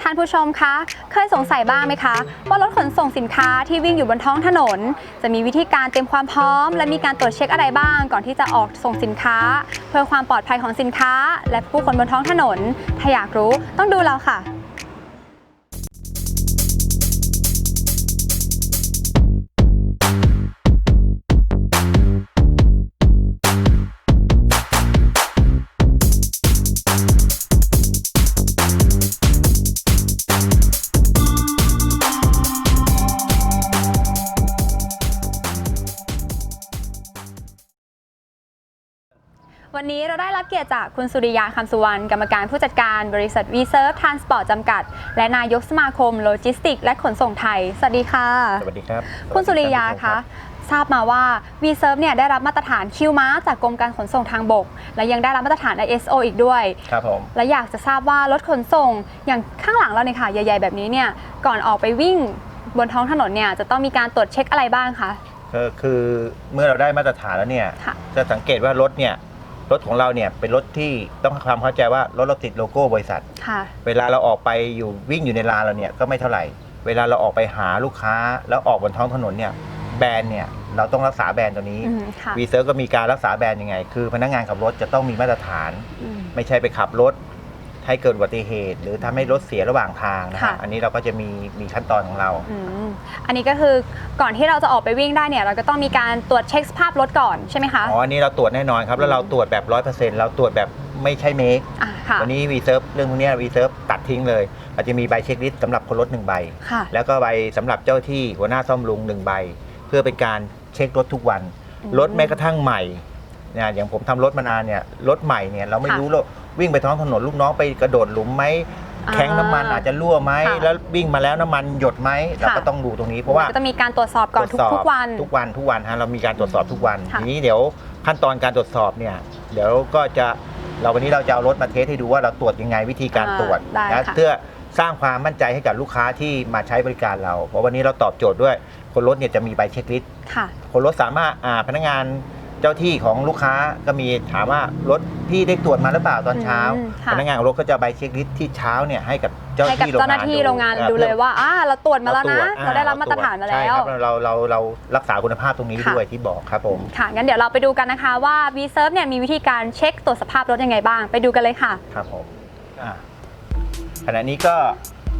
ท่านผู้ชมคะ เคยสงสัยบ้างไหมคะ ว่ารถขนส่งสินค้าที่วิ่งอยู่บนท้องถนน จะมีวิธีการเตรียมความพร้อม และมีการตรวจเช็คอะไรบ้าง ก่อนที่จะออกส่งสินค้า เพื่อความปลอดภัยของสินค้า และผู้คนบนท้องถนน ถ้าอยากรู้ต้องดูเราค่ะ วันนี้เราได้รับเกียรติจากคุณสุริยาคำสุวรรณกรรมการผู้จัดการบริษัท v s e r v e Transport จำกัด และนายกสมาคมโลจิสติก และขนส่งไทย สวัสดีค่ะ สวัสดีครับ คุณสุริยาคะ ทราบมาว่า v s e r v e เนี่ยได้รับมาตรฐานคิวมาจากกรมการขนส่งทางบก และยังได้รับมาตรฐาน ISO อีกด้วย ครับผม และอยากจะทราบว่ารถขนส่งอย่างข้างหลังเราเนี่ยค่ะใหญ่ๆ แบบนี้เนี่ยก่อนออกไปวิ่งบนท้องถนนเนี่ยจะต้องมีการตรวจเช็คอะไรบ้างคะก็คือเมื่อเราได้มาตรฐานแล้วเนี่ยค่ะจะสังเกตว่ารถเนี่ย รถของเราเนี่ยเป็นรถที่ต้องทำความเข้าใจว่ารถเราติดโลโก้บริษัท ค่ะ เวลาเราออกไปอยู่วิ่งอยู่ในลานเราเนี่ยก็ไม่เท่าไหร่ เวลาเราออกไปหาลูกค้าแล้วออกบนท้องถนนเนี่ยแบรนด์เนี่ยเราต้องรักษาแบรนด์ตัวนี้อืมค่ะวีเซิร์ก็มีการรักษาแบรนด์ยังไง คือพนักงานขับรถจะต้องมีมาตรฐาน อืม ไม่ใช่ไปขับรถ ให้เกิดอุบัติเหตุ หรือทำให้รถเสียระหว่างทางนะค่ะฮะอันนี้เราก็จะมีมีขั้นตอนของเรา อืมอันนี้ก็คือก่อนที่เราจะออกไปวิ่งได้เนี่ย เราก็ต้องมีการตรวจเช็คสภาพรถก่อนใช่ไหมคะอ๋อ อันนี้เราตรวจแน่นอนครับ แล้วเราตรวจแบบร้อยเปอร์เซ็นต์เราตรวจแบบไม่ใช่เมคอ่าค่ะวันนี้วีเซิร์ฟเรื่องพวกเนี้วีเซิร์ฟตัดทิ้งเลยเราจะมีใบเช็คลิสต์สำหรับคนรถหนึ่งใบ ค่ะ แล้วก็ใบสำหรับเจ้าที่หัวหน้าซ่อมลุงหนึ่งใบ เพื่อเป็นการเช็ครถทุกวัน อืมรถแม้กระทั่งใหม่เนี่ยอย่างผมทำรถมานานเนี่ยรถใหม่เนี่ยเราไม่ค่ะ รู้หรอก วิ่งไปท้องถนนลูกน้องไปกระโดดหลุมไหมอ่าแข้งน้ำมันอาจจะรั่วไหมค่ะ แล้ววิ่งมาแล้วน้ำมันหยดไหมเราก็ค่ะต้องดูตรงนี้เพราะว่า ก็ต้องมีการตรวจสอบก่อนทุกตรจสบทุกวัน ทุกวันทุกวันฮะเรามีการตรวจสอบทุกวันค่ะทีนี้เดี๋ยวขั้นตอนการตรวจสอบเนี่ยเดี๋ยวก็จะเราวันนี้เราจะเอารถมาเทสให้ดูว่าเราตรวจยังไงวิธีการอ่าตรวจได้นะค่ะเพื่อสร้างความมั่นใจให้กับลูกค้าที่มาใช้บริการเรา เพราะวันนี้เราตอบโจทย์ด้วย คนรถเนี่ยจะมีใบเช็คลิสต์ค่ะ คนรถสามารถอ่าพนักงาน เจ้าที่ของลูกค้าก็มีถามว่ารถพี่ได้ตรวจมาหรือเปล่าตอนเช้าอืมค่ะ พนักงานของรถก็จะใบเช็คลิสต์ที่เช้าเนี่ยให้กับเจ้าให้กับที่โรงเจ้าหงาน้านที่ดูโรงงานอ่ดูเลยว่าอ่าเราตรวจมาแล้วนะตวจเราได้รับมาตรฐานมาใช่แล้วครับเราเราเรารักษาคุณภาพตรงนี้ค่ะ ด้วยที่บอกครับผม ค่ะ งั้นเดี๋ยวเราไปดูกันนะคะว่า v s e r v e เนี่ยมีวิธีการเช็คตรวจสภาพรถยังไงบ้าง ไปดูกันเลยค่ะ ครับผมอ่าขณะนี้ก็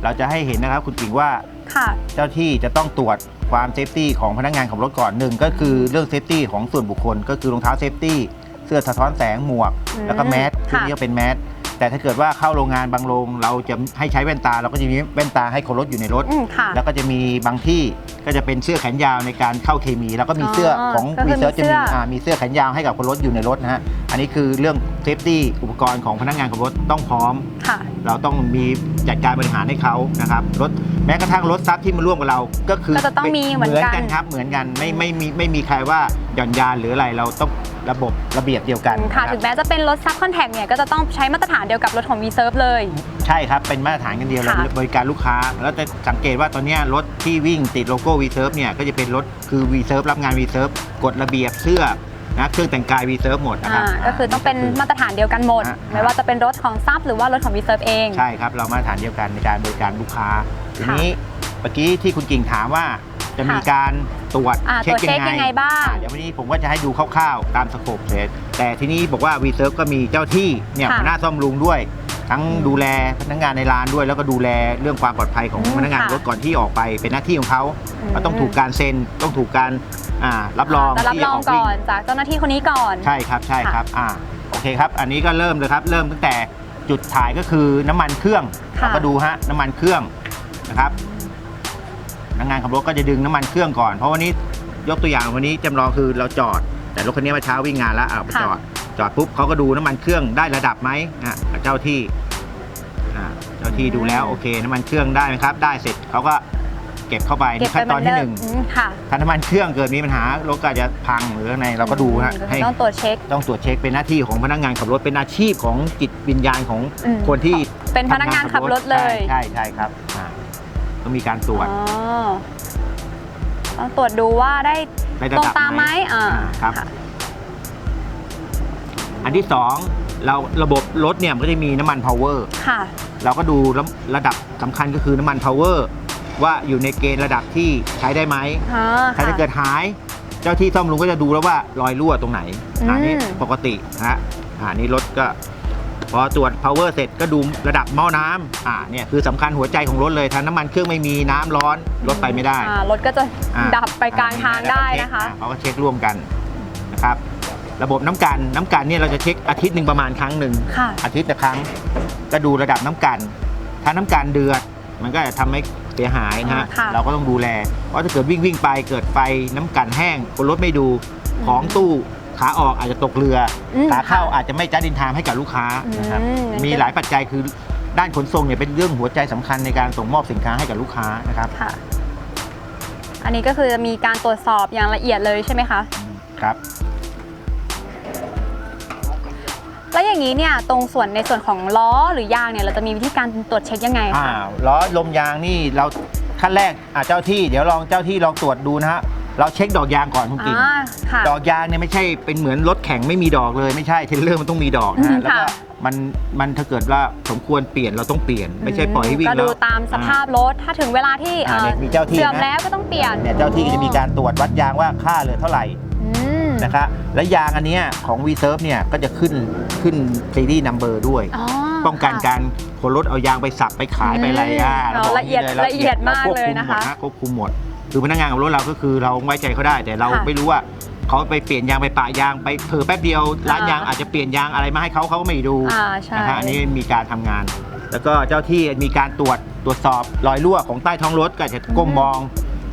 เราจะให้เห็นนะครับคุณกิ่งว่าค่ะ เจ้าที่จะต้องตรวจ ความเซฟตี้ของพนักงานขับรถก่อนหนึ่งก็คือเรื่องเซฟตี้ของส่วนบุคคล ก็คือรองเท้าเซฟตี้เสื้อสะท้อนแสงหมวกอืมแล้วก็แมสพวกค่ะนี้ก็เป็นแมสแต่ถ้าเกิดว่าเข้าโรงงานบางโรงเราจะให้ใช้แว่นตา เราก็จะมีแว่นตาให้คนรถอยู่ในรถอืมค่ะแล้วก็จะมีบางที่ก็จะเป็นเสื้อแขนยาวในการเข้าเคมี แล้วก็มีเสื้อออของก็คือวีเซิร์มีจะเสื้มีออ่ามีเสื้อแขนยาวให้กับคนรถอยู่ในรถนะฮะอันนี้คือเรื่อง เซฟตี้อุปกรณ์ของพนักงานขับรถต้องพร้อม ค่ะ เราต้องมีจัดการบริหารให้เขานะครับรถแม้กระทั่งรถซับที่มาร่วมกับเราก็คือก็จะต้องมีเหมือนกัน ครับเหมือนกันไม่ไม่มีไม่มีใครว่าหย่อนยานหรืออะไรเราต้องระบบระเบียบเดียวกันค่ะนรับถึงแม้จะเป็นรถซับคอนแทคเนี่ยก็จะต้องใช้มาตรฐานเดียวกับรถของ v s e r v e เลย ใช่ครับ เป็นมาตรฐานกันเดียวเราค่ะ บริการลูกค้า แล้วจะสังเกตว่าตอนเนี้ยรถที่วิ่งติดโลโก้ v s e r v e เนี่ยก็จะเป็นรถคือ v s e r v e รับงาน v s e r v e กฎระเบียบเสื้อ นะเครื่องแต่งกาย v s e r v e หมดนะคอ่ารับก็คือต้องเป็นมาตรฐานเดียวกันหมด อ่าไม่ว่าจะเป็นรถของซับหรือว่ารถของ v s e r v e เอง ใช่ครับ เรามาตรฐานเดียวกันในการบริการลูกค้า ทีนี้เมื่อกี้ที่คุณกิ่งถามว่าจะมีค่ะการตรวจอ่าตรวจเช็คยังไงบ้าง อ่เดี๋ยววันนี้ผมก็จะให้ดูคร่าวๆ ตามสโคปเสร็จแต่ทีนี้บอกว่า v s e r v e ก็มีเจ้าที่เนี่ยค่ะ หัวหน้าซ่อมลุงด้วย ทั้งดูแลพนักงานในร้านด้วย แล้วก็ดูแลเรื่องความปลอดภัยของอืมพนักงานค่ะรถก่อนที่ออกไป เป็นหน้าที่ของเขาอืมก็ต้องถูกการเซ็นต้องถูกการอ่ารับรองจะรับที่รจะองออกวิ่ก่อนจากเจ้าหน้าที่คนนี้ก่อน ใช่ครับใช่ครับอ่าโอเคครับ อันนี้ก็เริ่มเลยครับ เริ่มตั้งแต่จุดถ่ายก็คือน้ำมันเครื่องค่ะ เราก็ดูฮะน้ำมันเครื่องนะครับพนักงานขับรถก็จะดึงน้ำมันเครื่องก่อน เพราะวันนี้ยกตัวอย่างวันนี้จำลองคือเราจอด แต่รถคันนี้เมื่อเช้าวิ่งงานแล้วเอาไปค่ะจอด จอดปุ๊บเขาก็ดูน้ำมันเครื่องได้ระดับไหมอะกับเจ้าที่อ่าเจ้าที่ดูแล้วโอเคน้ำมันเครื่องได้ไหมครับ ได้เสร็จเขาก็เก็บเข้าไปเก็บในไปขั้นเหตมืออนนที่เดิหนึ่มงอืมค่ะถ้าน้ำมันเครื่องเกิดมีปัญหารถก็อาจจะพังหรืออะไรเราก็ดูฮะอืมให้ต้องตรวจเช็ค ต้องตรวจเช็คเป็นหน้าที่ของพนักงานขับรถเป็นอาชีพของจิตวิญญาณของอืมคนที่เป็นพนักงานขับรถเลย ใช่ใช่ใช่ครับอ่าต้องมีการตรวจอ๋อต้องตรวจดูว่าได้ในระตรงดับตามไหมอ่าอ่าครับค่ะ อันที่สองเราระบบรถเนี่ยมันก็จะมีน้ำมันพาวเวอร์ค่ะ เราก็ดูระระดับสำคัญก็คือน้ำมันพาวเวอร์ว่าอยู่ในเกณฑ์ระดับที่ใช้ได้ไหม อ๋อถ้าค่ะจะเกิดหาย เจ้าที่ซ่อมลุงก็จะดูแล้วว่ารอยรั่วตรงไหนอืม อันนี้ปกตินะฮะอ่านี่รถก็ พอตรวจ power เสร็จก็ดูระดับหม้อน้ำอ่าเนี่ยคือสำคัญหัวใจของรถเลยถ้าน้ำมันเครื่องไม่มีน้ำร้อนรถไปไม่ได้อ่ารถก็จะอ่าดับไปกลางทางได้นะคะ อ่าเขาก็เช็คร่วมกันนะครับ ระบบน้ำกันน้ำกันเนี่ยเราจะเช็คอาทิตย์หนึ่งประมาณครั้งหนึ่งค่ะ อาทิตย์ละครั้งก็ดูระดับน้ำกัน ถ้าน้ำกันเดือด มันก็จะทำให้เสียหายนะฮะค่ะ เราก็ต้องดูแล เพราะถ้าเกิดวิ่งวิ่งไปเกิดไฟน้ำกันแห้งคนรถไม่ดูอืมของตู้ขาออกอาจจะตกเรืออืมขาเข้าค่ะอาจจะไม่จัดดินทามให้กับลูกค้านะครับ อืมมีหลายปัจจัยคือด้านขนส่งเนี่ยเป็นเรื่องหัวใจสำคัญในการส่งมอบสินค้าให้กับลูกค้านะครับค่ะ อันนี้ก็คือจะมีการตรวจสอบอย่างละเอียดเลยใช่ไหมคะ ครับ อย่างนี้เนี่ยตรงส่วนในส่วนของล้อหรือยางเนี่ยเราจะมีวิธีการตรวจเช็คยังไงอ่าคะล้อลมยางนี่เราขั้นแรกอ่าเจ้าที่เดี๋ยวลองเจ้าที่ลองตรวจดูนะฮะเราเช็คดอกยางก่อนคุณกิ่ง อ่าค่ะ ดอกยางเนี่ยไม่ใช่เป็นเหมือนรถแข่งไม่มีดอกเลยไม่ใช่เทรลเลอร์มันต้องมีดอกนะอืฮะมแล้วก็ค่ะมันมันถ้าเกิดว่าสมควรเปลี่ยนเราต้องเปลี่ยน ไม่ใช่ปล่อยให้วิ่งก็แล้ดูว ตามสภาพรถถ้าถึงเวลาที่อ่าเอ่อเนี่ยมีเจ้าที่เสื่อมนะ แล้วก็ต้องเปลี่ยน เนี่ยเจ้าที่ก็จะมีการตรวจวัดยางว่าค่าเหลือเท่าไหร่อืม นะครับและยางอันเนี้ยของ v s e r v เนี่ยก็จะขึ้นขึ้นซีรีส์นัมเบอร์ด้วย อ๋อป้องกันค่ะ การคนรถเอายางไปสับไปขายไปอะไรอ่าอืมราบกละเอียดนี่ละเอียดมากรควบเลยนะคะมหมดควบคุมหมด คือพนักงานของรถเราก็คือเราไว้ใจเขาได้ แต่เราค่ะไม่รู้ว่าเขาไปเปลี่ยนยางไปปะยางไปเผลอแป๊บเดียวร้านอ่าย ยางอาจจะเปลี่ยนยางอะไรมาให้เขาเขาก็ไม่ดูอ่าใช่ นะฮะอันนี้มีการทำงาน แล้วก็เจ้าที่มีการตรวจตรวจสอบรอยรั่วของใต้ท้องรถก็จะก้มมอง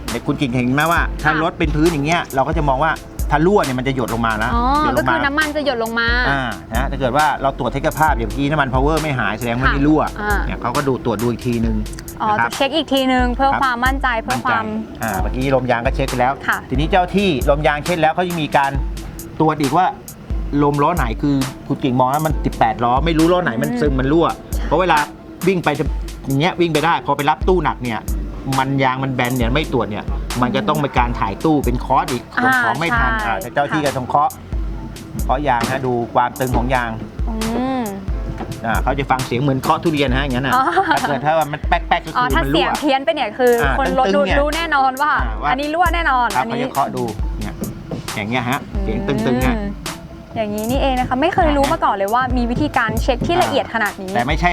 แต่คุณกิ่งเห็นไหมว่า ถ้ารถเป็นพื้นอย่างเงี้ยเราก็จะมองว่า ถ้ารั่วเนี่ยมันจะหยดลงมาแล้วอ๋อ หยดลก็งคืมา อน้ำมันจะหยดลงมา อ่านะถ้าเกิดว่าเราตรวจเทคภาพอย่างเมื่อกี้น้ำมันพาวเวอร์ไม่หายแสดงว่าไม่รั่วอ่า เนี่ยเขาก็ดูตรวจดูอีกทีนึงอ๋อ นะครัจะบ เช็คอีกทีนึงเพื่อครับ ความมั่นใจเพื่อความ อ่าเมื่อกี้ลมยางก็เช็คไปแล้ว ค่ะ ทีนี้เจ้าที่ลมยางเช็คแล้วเขาจะมีการตรวจอีกว่าลมล้อไหนคือคุณกิ่งมองแล้วมัน 18 ล้อ ไม่รู้ล้อไหนมันอืมซึมมันรั่ว เพราะเวลาวิ่งไปจะอย่างเงี้ยวิ่งไปได้ พอไปรับตู้หนักเนี่ย มันยางมันแบนเนี่ยไม่ตรวจเนี่ย มันจะต้องมีการถ่ายตู้เป็นคอร์สอีกส่งของไม่ทันใช่อ่าแต่เจ้าที่ก็ต้องเคาะเคาะยางนะดูความตึงของยางอืม อ่าเขาจะฟังเสียงเหมือนเคาะทุเรียนนะฮะอย่างนั้นนะอ๋อ ถ้าเกิดถ้าว่ามันแป๊กๆก็อ๋อคือถ้ามันเสียรั่งว เพี้ยนไปเนี่ยคืออาคนรถตึดูงๆเนี่ยรู้แน่นอนว่า อ่าว่า อันนี้รั่วแน่นอน ครับอันเขานี้ จะเคาะดูเนี่ยอย่างเงี้ยฮะเสียงตึงๆฮะ อืม อย่างนี้นี่เองนะคะ ไม่เคยรู้มาก่อนเลยว่ามีวิธีการเช็คที่ละเอียดขนาดนี้ แต่ไม่ใช่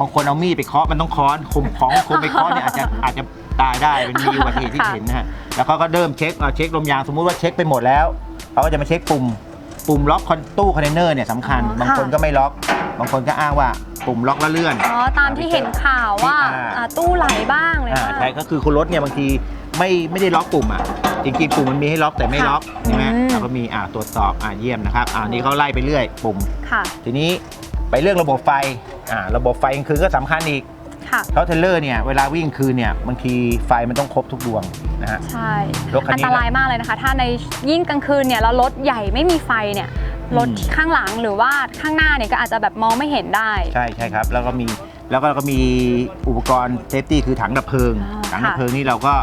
บางคนเอามีดไปเคาะมันต้องค้อนคมของคนไปเคาะเนี่ยอาจจะอาจจะตายได้เป็นมีอุบัติเหตุที่ค่ะเห็นนะฮะแล้วเขาก็เริ่มเช็คเอาเช็คลมยางสมมุติว่าเช็คไปหมดแล้วเขาก็จะมาเช็คปุ่มปุ่มล็อกคอนตู้คอนเทนเนอร์เนี่ยสำคัญ บางคนก็ไม่ล็อก บางคนก็อ้างว่าปุ่มล็อกแล้วเลื่อนอ๋อตามที่เห็นข่าวว่าอ่าอ่าตู้ไหลบ้างเลยอ่าว่าใช่ก็คือคุณรถเนี่ยบางทีไม่ไม่ได้ล็อกปุ่มอะจริงๆปุ่มมันมีให้ล็อกแต่ไม่ล็อกค่ะใช่ไหมอืมเรา ก็มีอ่าตรวจสอบอ่าเยี่ยมนะครับอ่านี่เขาไล่ไปเรื่อยปุ่ม ค่ะ ทีนี้ไปเรื่องระบบไฟอ่าระบบไฟกลางคืนก็สำคัญอีกค่ะเพราะเทรลเลอร์เนี่ยเวลาวิ่งคืนเนี่ยบางทีไฟมันต้องครบทุกดวงนะฮะใช่รถคันอันนี้ตรายมากเลยนะคะ ถ้าในยิ่งกลางคืนเนี่ยแล้วรถใหญ่ไม่มีไฟเนี่ยอืมรถข้างหลังหรือว่าข้างหน้าเนี่ยก็อาจจะแบบมองไม่เห็นได้ ใช่ใช่ครับ แล้วก็มีแล้วก็ก็มีอุปกรณ์เซฟตี้คือถังดับเพลิงอ่าถังดับค่ะเพลิงนี่เราก็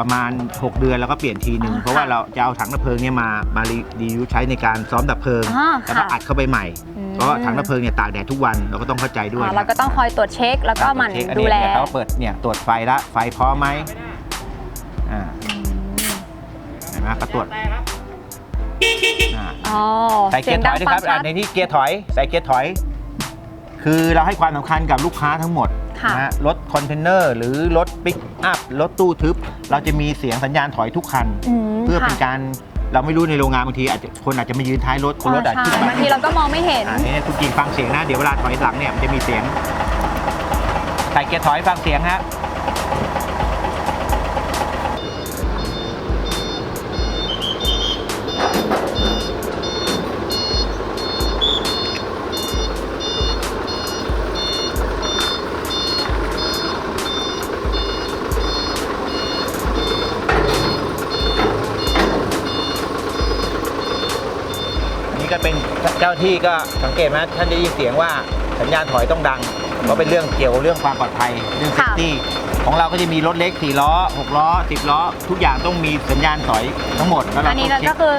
ประมาณ 6 เดือนแล้วก็เปลี่ยนทีหนึ่งอ่าเพราะว่าค่ะเราจะเอาถังดับเพลิงเนี่ยมามารีรีวิวใช้ในการซ้อมดับเพลิงอ่าแล้วก็ค่ะอัดเข้าไปใหม่อืม เพราะว่าถังดับเพลิงเนี่ยตากแดดทุกวันเราก็ต้องเข้าใจด้วยอ่านะเราก็ต้องคอยตรวจเช็คแล้วก็หมันเช็คอันดูนี้แลเนี่ยเขาเปิดเนี่ยตรวจไฟละไฟพร้อมไหมอ่าอืมเห็นไหมก็ตรวจอ่า อ๋อใส่เกียร์ถอยด้วยครับฟังชัอ่าด ในที่เกียร์ถอย ใส่เกียร์ถอย คือเราให้ความสำคัญกับลูกค้าทั้งหมดค่ะ นะฮะรถคอนเทนเนอร์หรือรถปิกอัพรถตู้ทึบ เราจะมีเสียงสัญญาณถอยทุกคันมเพื่อเป็นค่ะการเราไม่รู้ในโรงงานบางทีอาจจะคนอาจจะมายืนท้ายรถคนรถอาจจะใช่ขึ้นมาบางทีเราก็มองไม่เห็นอ่านี่คุณกินฟังเสียงนะ เดี๋ยวเวลาถอยหลังเนี่ยมันจะมีเสียงใส่เกียร์ถอยฟังเสียงฮะ ก็เป็นเจ้าที่ก็สังเกตไหมท่านได้ยินเสียงว่าสัญญาณถอยต้องดังเพราะเป็นเรื่องเกี่ยวเรื่องความปลอดภัยเรื่องเซฟค่ะตี้ของเราก็จะมีรถเล็ก4ล้อ6ล้อ10ล้อ ทุกอย่างต้องมีสัญญาณถอยทั้งหมดแล้วเราอันนี้ต้องเช็ก็คคือ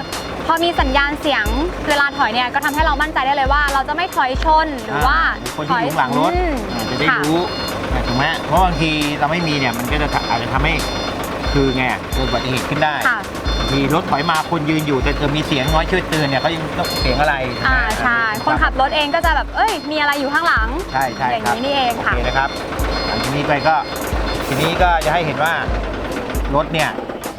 พพอมีสัญญาณเสียงเวลาถอยเนี่ยก็ทำให้เรามั่นใจได้เลยว่า เราจะไม่ถอยชนหรือว่าคนถที่อยอยู่ข้างหลังรถอืมอ่าจะได้ค่ะรู้อ่าถูกไหมเพราะบางทีเราไม่มีเนี่ยมันก็จะอาจจะทำให้คือไงอะเกิดอุบัติเหตุขึ้นได้ค่ะ มีรถถอยมาคนยืนอยู่แต่เกิดมีเสียงน้อยช่วยเตือนเนี่ยเขายังต้องเสียงอะไรอ่าใช่คนขับรถเองก็จะแบบเอ้ย มีอะไรอยู่ข้างหลังใช่ใช่อย่างครับนี้นี่เองค่ะโอเคนะครับอันนี้ไปก็ทีนี้ก็จะให้เห็นว่ารถเนี่ย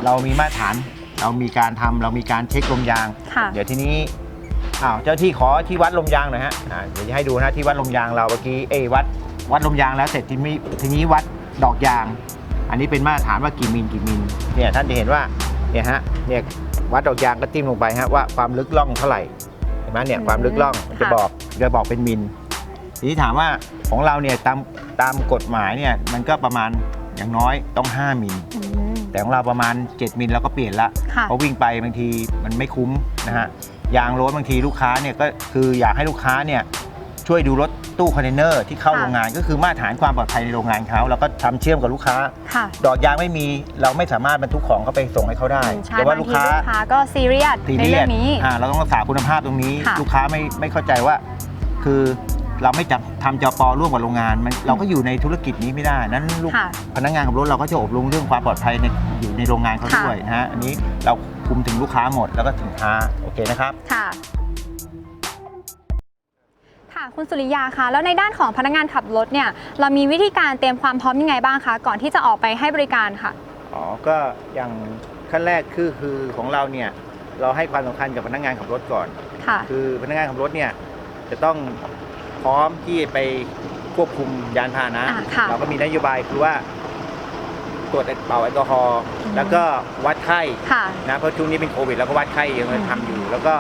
เรามีมาตรฐานเรามีการทำเรามีการเช็คลมยางค่ะเดี๋ยวทีนี้อ้าวเจ้าที่ขอที่วัดลมยางหน่อยฮะอ่าเดี๋ยวจะให้ดูนะที่วัดลมยางเราเมื่อกี้เอยวัดวัดลมยางแล้วเสร็จทีนี้ทีนี้วัดดอกยาง อันนี้เป็นมาตรฐานว่ากี่มิลกี่มิลเนี่ยท่านจะเห็นว่า เนี่ยฮะเนี่ยวัดดอกยางก็จิ้มลงไปฮะว่าความลึกล่องเท่าไหร่เห็นไหมเนี่ยอืมความลึกล่องมันจะค่ะบอกจะบอกเป็นมิลทีนี้ถามว่าของเราเนี่ยตามตามกฎหมายเนี่ยมันก็ประมาณอย่างน้อยต้อง 5มิลอืมแต่ของเราประมาณ 7 มิลเราก็เปลี่ยนละค่ะเพราะวิ่งไปบางทีมันไม่คุ้มนะฮะยางรถบางทีลูกค้าเนี่ยก็คืออยากให้ลูกค้าเนี่ย ช่วยดูรถตู้คอนเทนเนอร์ที่เข้าค่ะโรงงาน ก็คือมาตรฐานความปลอดภัยในโรงงานเขาเราก็ทำเชื่อมกับลูกค้า ค่ะดอกยางไม่มีเราไม่สามารถบรรทุกของเข้าไปส่งให้เขาได้อืมใช่แต่ว่าบางลูกทีค้า ลูกค้าก็ซีเรียสซีในเรีเรื่ยอสงนี้ อ่าเราต้องรักษาคุณภาพตรงนี้ ค่ะ ลูกค้าไม่ไม่เข้าใจว่า คือเราไม่จับทำจปร่วมกับโรงงานมันเราก็อยู่ในธุรกิจนี้ไม่ได้ นั้นลูกค่ะ พนักงานขับรถเราก็จะอบรมเรื่องความปลอดภัยในอยู่ในโรงงานเขาค่ะ ด้วยนะฮะอันนี้เราคุมถึงลูกค้าหมดแล้วก็ถึงค้าโอเคนะครับ ค่ะ ค่ะคุณสุริยาคะแล้วในด้านของพนักงานขับรถเนี่ยเรามีวิธีการเตรียมความพร้อมยังไงบ้างคะก่อนที่จะออกไปให้บริการค่ะอ๋อก็อย่างขั้นแรกคือคือของเราเนี่ยเราให้ความสำคัญกับพนักงานขับรถก่อน ค่ะ คือพนักงานขับรถเนี่ยจะต้องพร้อมที่ไปควบคุมยานพาหนะ อ่าค่ะเราก็มีนโยบายคือว่าตรวจเป่าแอลกอฮอล์อืม แล้วก็วัดไข้ค่ะ นะเพราะช่วงนี้เป็นโควิดเราก็วัดไข้ยังอืมทำอยู่ แล้วก็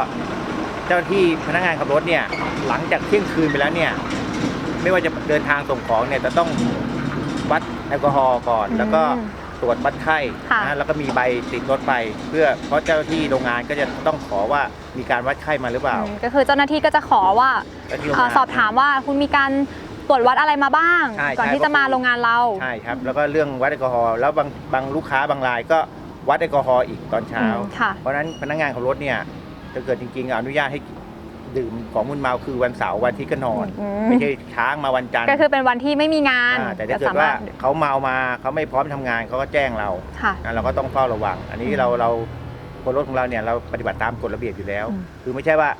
เจ้าหน้าที่พนักงานขับรถเนี่ยหลังจากเที่ยงคืนไปแล้วเนี่ยไม่ว่าจะเดินทางส่งของเนี่ยจะต้องวัดแอลกอฮอล์ก่อน แล้วก็อืมตรวจวัดไข้ค่ะนะแล้วก็มีใบติดรถไป เพื่อเพราะเจ้าหน้าที่โรงงานก็จะต้องขอว่ามีการวัดไข้มาหรือเปล่าอืมก็คือเจ้าหน้าที่ก็จะขอว่าเจ้าหน้าที่โรงเอ่องานสอบถามว่าคุณมีการตรวจวัดอะไรมาบ้างใช่ก่อนใช่ที่จะมาโรงงานเราใช่ครับ แล้วก็เรื่องวัดแอลกอฮอล์แล้วบางบางลูกค้าบางรายก็วัดแอลกอฮอล์อีกตอนเช้าอืมค่ะเพราะฉะนั้นพนักงานขับรถเนี่ย ถ้าเกิดจริงๆ อนุญาตให้ดื่มของมึนเมาคือวันเสาร์วันอาที่ก็นอน อืมไม่ใช่ค้างมาวันจันทร์ก็คือเป็นวันที่ไม่มีงานอ่าแต่ถ้าก็เกิดสาว่ามารถเขาเมามาเขาไม่พร้อมทำงานเขาก็แจ้งเราค่ะนะเราก็ต้องเฝ้าระวัง อันนี้อืมเราเราคนรถของเราเนี่ยเราปฏิบัติตามกฎระเบียบอยู่แล้ว อืมคือไม่ใช่ว่า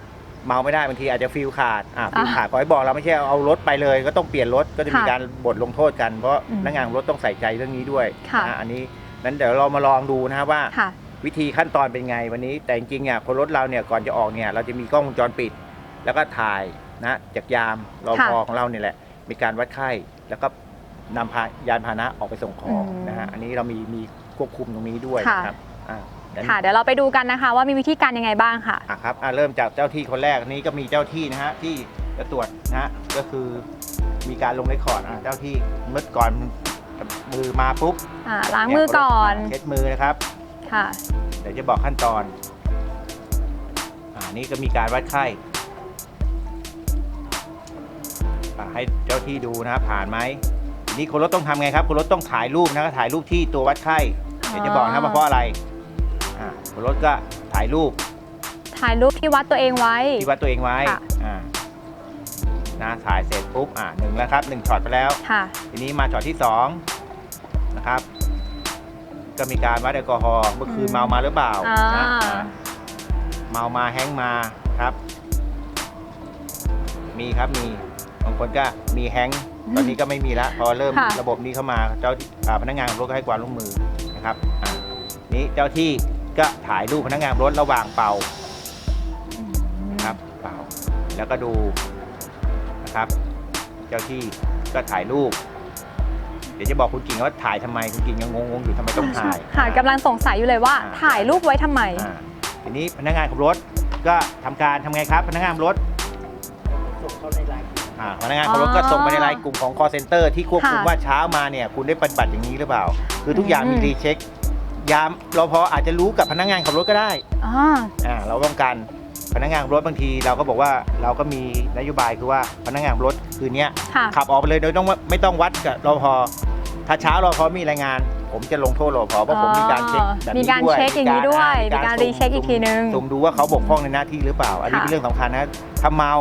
เมาไม่ได้บางทีอาจจะฟิลขาดอ่าฟิลอ่าขาดขอให้บอกเราไม่ใช่เอารถไปเลย ก็ต้องเปลี่ยนรถก็จะมีค่ะการบทลงโทษกันเพราะอืมพนักงานรถต้องใส่ใจเรื่องนี้ด้วยค่ะนะอันนี้นั้นเดี๋ยวเรามาลองดูนะครับว่า ค่ะ วิธีขั้นตอนเป็นไงวันนี้ แต่จริงๆเนี่ยคนรถเราเนี่ยก่อนจะออกเนี่ยเราจะมีกล้องวงจรปิด แล้วก็ถ่ายนะจากยามรอค่ะพอของเราเนี่ยแหละ มีการวัดไข้แล้วก็นำพายานพาหนะออกไปส่งของอืม นะฮะอันนี้เรามีมีควบคุมตรงนี้ด้วยค่ะครับอ่าเดี๋ยวค่ะ เดี๋ยวเราไปดูกันนะคะ ว่ามีวิธีการยังไงบ้างค่ะ อะครับอะเริ่มจากเจ้าที่คนแรกอันนี้ก็มีเจ้าที่นะฮะที่จะตรวจนะฮะก็คือมีการลงเรคคอร์ดอะเจ้าที่เมื่อก่อนมือมาปุ๊บอ่าล้างมือก่อน เช็ดมือนะครับ ค่ะ เดี๋ยวจะบอกขั้นตอน อ่า นี่ก็มีการวัดไข้อ่าให้เจ้าที่ดูนะครับผ่านไหมทีนี้คนรถต้องทำไงครับคนรถต้องถ่ายรูปนะถ่ายรูปที่ตัววัดไข้ เดี๋ยวจะบอกนะครับว่าเพราะอะไร อ่าคนรถก็ถ่ายรูปถ่ายรูปที่วัดตัวเองไว้ ที่วัดตัวเองไว้ ค่ะ อ่า นะถ่ายเสร็จปุ๊บ อ่าหนึ่งแล้วครับหนึ่งช็อตไปแล้ว ค่ะ ทีนี้มาช็อตที่สองนะครับ ก็มีการวัดแอลกอฮอล์เมื่อคืนอืมเมามาหรือเปล่าอ่า นะอ่าเมามาแห้งมาครับ มีครับมีบางคนก็มีแฮงก์ตอนนี้ก็ไม่มีละพอเริ่มค่ะ ระบบนี้เข้ามาเจ้าที่อ่าพนักงานขับรถก็ให้ความร่วมมือนะครับอ่านี้เจ้าที่ก็ถ่ายรูปพนักงานขับรถระหว่างเป่า นะครับเปล่าแล้วก็ดูนะครับ เจ้าที่ก็ถ่ายรูปเดี๋ยวจะบอกคุณกิ่งว่าถ่ายทำไมคุณกิ่งยังงงๆอยู่ทำไมต้องถ่ายค่ะกำลังสงสัยอยู่เลยว่าอ่าถ่ายรูปไว้ทำไม อ่าทีนี้พนักงานขับรถก็ทำการทำไงครับ พนักงานขับรถส่งเข้าในไลน์พนักงานขับรถก็อ๋อส่งไปในไลน์กลุ่มของ call center ที่ควบคุมค่ะว่าเช้ามาเนี่ยคุณได้ปฏิบัติอย่างนี้หรือเปล่า คือทุกอย่างมีอืม รีเช็คยามรอพออาจจะรู้กับพนักงานขับรถก็ได้อ๋ออ่าเราป้องกันพนักงานขับรถบางทีเราก็บอกว่าเราก็มีนโยบายคือว่าพนักงานขับรถ คืนเนี้ยค่ะ ขับออกไปเลยโดยต้องไม่ต้องวัดกับรอพอถ้าเช้ารอพอมีรายงาน ผมจะลงโทษรปภเพราะผมมีการเช็คแบบมีนี้การด้วยเช็คอย่างนี้ด้วยมีการรีเช็คอีกทีนึง สุ่มดูว่าเขาบกพร่องในหน้าที่หรือเปล่า อันนี้ค่ะ เป็นเรื่องสำคัญนะถ้าเมา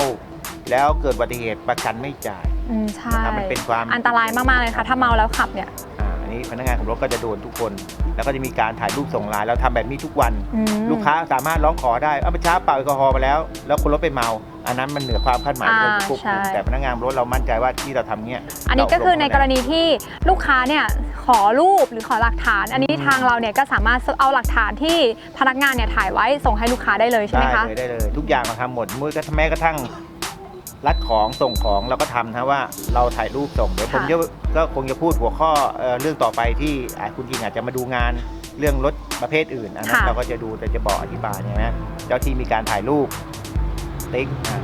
แล้วเกิดอุบัติเหตุประกันไม่จ่ายอืมใช่นะครับมันเป็นความ อันตรายมาก ๆ เลยค่ะ ถ้าเมาแล้วขับเนี่ยอ่าอั นนี้พนักงานขับรถก็จะโดนทุกคน แล้วก็จะมีการถ่ายรูปส่งไลน์เราทำแบบนี้ทุกวัน อืม ลูกค้าสามารถร้องขอได้เอาไปช้าเป่าแอลกอฮอล์มาแล้ว แล้วคนรถไปเมา อันนั้นมันเหนือความคาดหมายที่เราจะควบคุมอ่าใช่ แต่พนักงานรถเรามั่นใจว่าที่เราทำเนี้ยอันนี้ก็คือในกรณีที่ลูกค้าเนี่ยขอรูปหรือขอหลักฐาน อันนี้ทางเราเนี่ยก็สามารถเอาหลักฐานที่พนักงานเนี่ยถ่ายไว้ส่งให้ลูกค้าได้เลยใช่ไหมได้คะ เลยได้เลย ทุกอย่างเราทำหมดมือก็แม้กระทั่ง รัดของส่งของเราก็ทำนะว่าเราถ่ายรูปส่งเดี๋ยวผมค่ะ จะก็คงจะพูดหัวข้อเอ่อเรื่องต่อไปที่อ่าคุณจริงอาจจะมาดูงานเรื่องรถประเภทอื่นอันนั้นเราก็จะดูแต่จะบอกอธิบายเนี่ยนะเจ้าที่มีการถ่ายรูปติ๊กอะ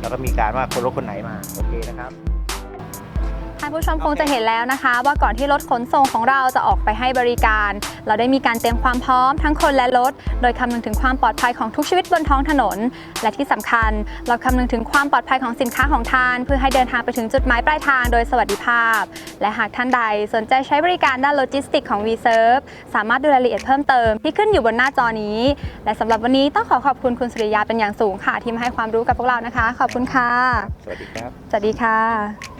แล้วก็มีการว่าคนรถคนไหนมาโอเคนะครับท่าน ผู้ชมคงจะเห็นแล้วนะคะ ว่าก่อนที่รถขนส่งของเราจะออกไปให้บริการ เราได้มีการเตรียมความพร้อมทั้งคนและรถ โดยคำนึงถึงความปลอดภัยของทุกชีวิตบนท้องถนน และที่สำคัญ เราคำนึงถึงความปลอดภัยของสินค้าของท่าน เพื่อให้เดินทางไปถึงจุดหมายปลายทางโดยสวัสดิภาพ และหากท่านใดสนใจใช้บริการด้านโลจิสติกของ VServe สามารถดูรายละเอียดเพิ่มเติมที่ขึ้นอยู่บนหน้าจอนี้ และสำหรับวันนี้ต้องขอขอบคุณคุณสุริยาเป็นอย่างสูงค่ะที่มาให้ความรู้กับพวกเรานะคะ ขอบคุณค่ะ สวัสดีครับ สวัสดีค่ะ